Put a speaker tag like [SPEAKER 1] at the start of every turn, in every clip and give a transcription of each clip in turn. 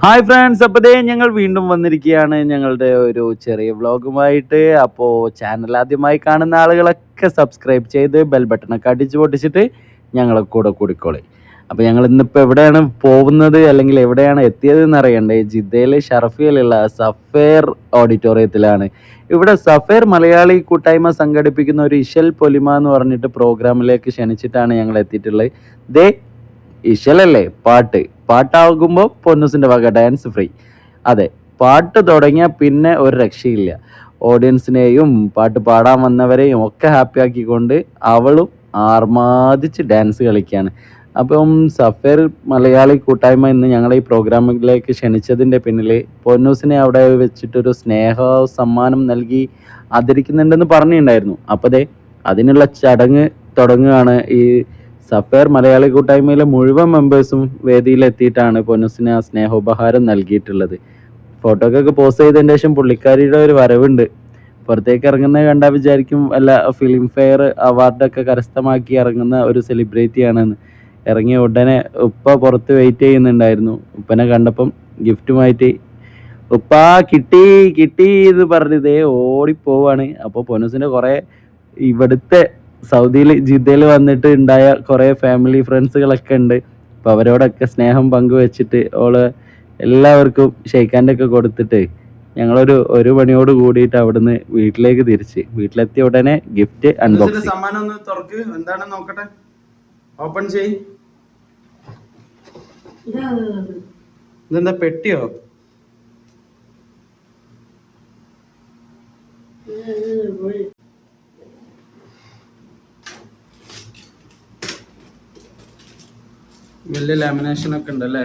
[SPEAKER 1] Hi friends അപ്പോൾ ദേ ഞങ്ങൾ വീണ്ടും വന്നിരിക്കുകയാണ് ഞങ്ങളുടെ ഒരു ചെറിയ വ്ളോഗുമായിട്ട് അപ്പോൾ ചാനൽ ആദ്യമായി കാണുന്ന ആളുകളൊക്കെ സബ്സ്ക്രൈബ് ചെയ്ത് ബെൽ ബട്ടണൊക്കെ അടിച്ച് പൊട്ടിച്ചിട്ട് ഞങ്ങളെ കൂടെ കൂടിക്കോളി. അപ്പോൾ ഞങ്ങൾ ഇന്നിപ്പോൾ എവിടെയാണ് പോകുന്നത് അല്ലെങ്കിൽ എവിടെയാണ് എത്തിയത് എന്ന് അറിയണ്ടേ? ജിദ്ദയിലെ ഷറഫിയിലുള്ള സഫേർ ഓഡിറ്റോറിയത്തിലാണ്. ഇവിടെ സഫേർ മലയാളി കൂട്ടായ്മ സംഘടിപ്പിക്കുന്ന ഒരു ഇഷൽ പൊലിമ എന്ന് പറഞ്ഞിട്ട് പ്രോഗ്രാമിലേക്ക് ക്ഷണിച്ചിട്ടാണ് ഞങ്ങൾ എത്തിയിട്ടുള്ളത്. ദേ ഇഷലല്ലേ പാട്ട്. പാട്ടാകുമ്പോൾ പൊന്നൂസിന്റെ വക ഡാൻസ് ഫ്രീ. അതെ പാട്ട് തുടങ്ങിയാൽ പിന്നെ ഒരു രക്ഷയില്ല. ഓഡിയൻസിനെയും പാട്ട് പാടാൻ വന്നവരെയും ഒക്കെ ഹാപ്പി ആക്കിക്കൊണ്ട് അവളും ആർമാദിച്ച് ഡാൻസ് കളിക്കുകയാണ് അപ്പം സഫേർ മലയാളി കൂട്ടായ്മ ഇന്ന് ഞങ്ങളെ ഈ പ്രോഗ്രാമിലേക്ക് ക്ഷണിച്ചതിന്റെ പിന്നിൽ പൊന്നൂസിനെ അവിടെ വെച്ചിട്ടൊരു സ്നേഹ സമ്മാനം നൽകി ആദരിക്കുന്നുണ്ടെന്ന് പറഞ്ഞിട്ടുണ്ടായിരുന്നു. അപ്പോൾ ദേ അതിനുള്ള ചടങ്ങ് തുടങ്ങുകയാണ് ഈ സഫേർ മലയാളി കൂട്ടായ്മയിലെ മുഴുവൻ മെമ്പേഴ്സും വേദിയിലെത്തിയിട്ടാണ് പൊന്നുസിന് ആ സ്നേഹോപഹാരം നൽകിയിട്ടുള്ളത്. ഫോട്ടോക്കൊക്കെ പോസ്റ്റ് ചെയ്തതിന് ശേഷം പുള്ളിക്കാരിയുടെ ഒരു വരവുണ്ട്. പുറത്തേക്ക് ഇറങ്ങുന്നത് കണ്ടാൽ വിചാരിക്കും അല്ല ഫിലിം ഫെയർ അവാർഡൊക്കെ കരസ്ഥമാക്കി ഇറങ്ങുന്ന ഒരു സെലിബ്രിറ്റിയാണെന്ന് ഇറങ്ങിയ ഉടനെ ഉപ്പ പുറത്ത് വെയിറ്റ് ചെയ്യുന്നുണ്ടായിരുന്നു. ഉപ്പനെ കണ്ടപ്പം ഗിഫ്റ്റുമായിട്ട് ഉപ്പ കിട്ടി കിട്ടി എന്ന് പറഞ്ഞതേ ഓടിപ്പോവാണ്. അപ്പോൾ പൊന്നുസിന്റെ കുറേ ഇവിടുത്തെ സൗദിയിൽ ജിദ്ദയിൽ വന്നിട്ട് ഉണ്ടായ കുറേ ഫാമിലി ഫ്രണ്ട്സുകളൊക്കെ ഉണ്ട്. അപ്പോൾ അവരോടൊക്കെ സ്നേഹം പങ്കുവെച്ചിട്ട് ഓൾ എല്ലാവർക്കും ഷെയ്ക്കാന്റെ ഒക്കെ കൊടുത്തിട്ട് ഞങ്ങളൊരു ഒരു മണിയോട് കൂടിയിട്ട് അവിടുന്ന് വീട്ടിലേക്ക് തിരിച്ച്. വീട്ടിലെത്തിയ ഉടനെ ഗിഫ്റ്റ് അൺബോക്സ് സമ്മാനം ഒന്ന് തുറക്ക്. എന്താണെന്ന് നോക്കട്ടെ. ഓപ്പൺ ചെയ് ഇതെന്താ പെട്ടിയോ? വലിയ ലാമിനേഷൻ ഒക്കെ ഉണ്ടല്ലേ?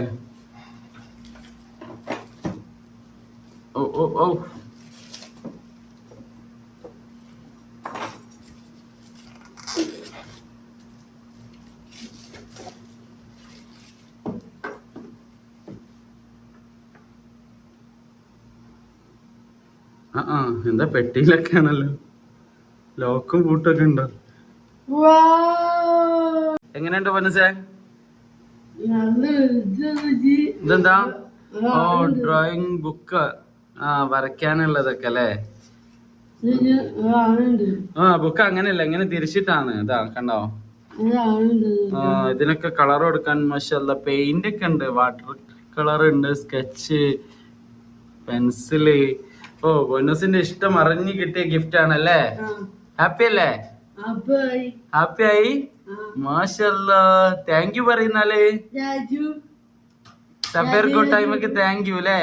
[SPEAKER 1] ഓ ഓ ഓ. ആ ആ എന്താ പെട്ടിയിലൊക്കെ ആണല്ലോ ലോക്കും പൂട്ടൊക്കെ ഉണ്ടോ? എങ്ങനെയുണ്ട് മനസ്സേ? ഇതെന്താ? ഓ ഡ്രോയിങ് ബുക്ക് ആ വരയ്ക്കാനുള്ളതൊക്കെ അല്ലേ? ആ ബുക്ക് അങ്ങനെയല്ല ഇങ്ങനെ തിരിച്ചിട്ടാണ്. ഇതാ കണ്ടോ? ആ ഇതിനൊക്കെ കളർ കൊടുക്കാൻ മഷല്ല പെയിന്റ് ഒക്കെ ഉണ്ട്. വാട്ടർ കളർ ഉണ്ട് സ്കെച്ച് പെൻസിൽ ഓ ബോനസിന്റെ ഇഷ്ടം അറിഞ്ഞു കിട്ടിയ ഗിഫ്റ്റ് ആണല്ലേ? ഹാപ്പി അല്ലേ? ഹാപ്പി ആയി? മാഷല്ല താങ്ക് യു പറയുന്നാലേ സബേർക്കോ ടൈമൊക്കെ താങ്ക് യു അല്ലേ